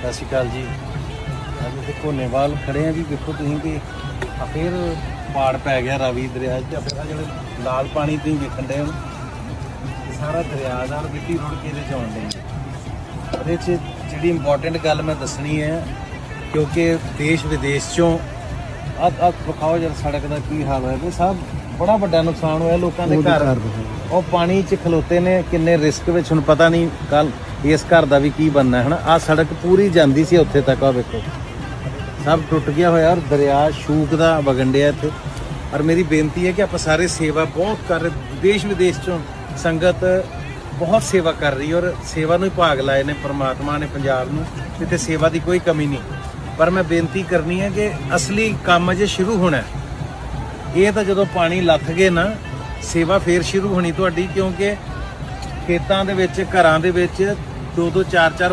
ਸਤਿ ਸ਼੍ਰੀ ਅਕਾਲ ਜੀ। ਅੱਜ ਇੱਥੇ ਕੋਨੇਵਾਲ ਖੜੇ ਆ ਜੀ ਦੇਖੋ ਤੁਸੀਂ ਕਿ ਆ ਫਿਰ ਪਾੜ ਪੈ ਗਿਆ ਰਾਵੀ ਦਰਿਆ 'ਚ ਆ ਫਿਰ ਆਹ ਜਿਹੜੇ ਲਾਲ ਪਾਣੀ ਤੁਸੀਂ ਵੇਖਣ ਦੇ ਹੋ ਸਾਰਾ ਦਰਿਆ ਦਾ ਮਿੱਟੀ ਰੁੜ ਕੇ ਇਹਦੇ ਚ ਆਉਣ ਹੈ ਉਹਦੇ 'ਚ ਜਿਹੜੀ ਇੰਪੋਰਟੈਂਟ ਗੱਲ ਮੈਂ ਦੱਸਣੀ ਹੈ ਕਿਉਂਕਿ ਦੇਸ਼ ਵਿਦੇਸ਼ ਚੋਂ ਆ ਆ ਵਿਖਾਓ ਜਰ ਸੜਕ ਦਾ ਕੀ ਹਾਲ ਹੋਇਆ ਤੇ ਸਭ ਬੜਾ ਵੱਡਾ ਨੁਕਸਾਨ ਹੋਇਆ ਲੋਕਾਂ ਦੇ ਘਰ। ਉਹ ਪਾਣੀ 'ਚ ਖਲੋਤੇ ਨੇ ਕਿੰਨੇ ਰਿਸਕ ਵਿੱਚ ਹੁਣ ਪਤਾ ਨਹੀਂ ਕੱਲ ਇਸ ਘਰ ਦਾ ਵੀ ਕੀ ਬਣਨਾ ਹੈ ਨਾ ਆ ਸੜਕ ਪੂਰੀ ਜਾਂਦੀ ਸੀ ਉੱਥੇ ਤੱਕ ਆ ਵੇਖੋ। ਸਭ ਟੁੱਟ ਗਿਆ ਹੋਇਆ ਔਰ ਦਰਿਆ ਸ਼ੂਕ ਦਾ ਵਗੰਡਿਆ ਇੱਥੇ। ਔਰ ਮੇਰੀ ਬੇਨਤੀ ਹੈ ਕਿ ਆਪਾਂ ਸਾਰੇ ਸੇਵਾ ਬਹੁਤ ਕਰ ਰਹੇ, ਦੇਸ਼ ਵਿਦੇਸ਼ ਚੋਂ ਸੰਗਤ ਬਹੁਤ ਸੇਵਾ ਕਰ ਰਹੀ ਔਰ ਸੇਵਾ ਨੂੰ ਹੀ ਭਾਗ ਲਾਏ ਨੇ, ਪ੍ਰਮਾਤਮਾ ਨੇ ਪੰਜਾਬ ਨੂੰ, ਇੱਥੇ ਸੇਵਾ ਦੀ ਕੋਈ ਕਮੀ ਨਹੀਂ। ਪਰ ਮੈਂ ਬੇਨਤੀ ਕਰਨੀ ਹੈ ਕਿ ਅਸਲੀ ਕੰਮ ਜੇ ਸ਼ੁਰੂ ਹੋਣਾ ਇਹ ਤਾਂ ਜਦੋਂ ਪਾਣੀ ਲੱਥ ਗਏ ਨਾ, ਸੇਵਾ ਫੇਰ ਸ਼ੁਰੂ ਹੋਣੀ ਤੁਹਾਡੀ, ਕਿਉਂਕਿ ਖੇਤਾਂ ਦੇ ਵਿੱਚ ਘਰਾਂ ਦੇ ਵਿੱਚ ਦੋ ਦੋ ਚਾਰ ਚਾਰ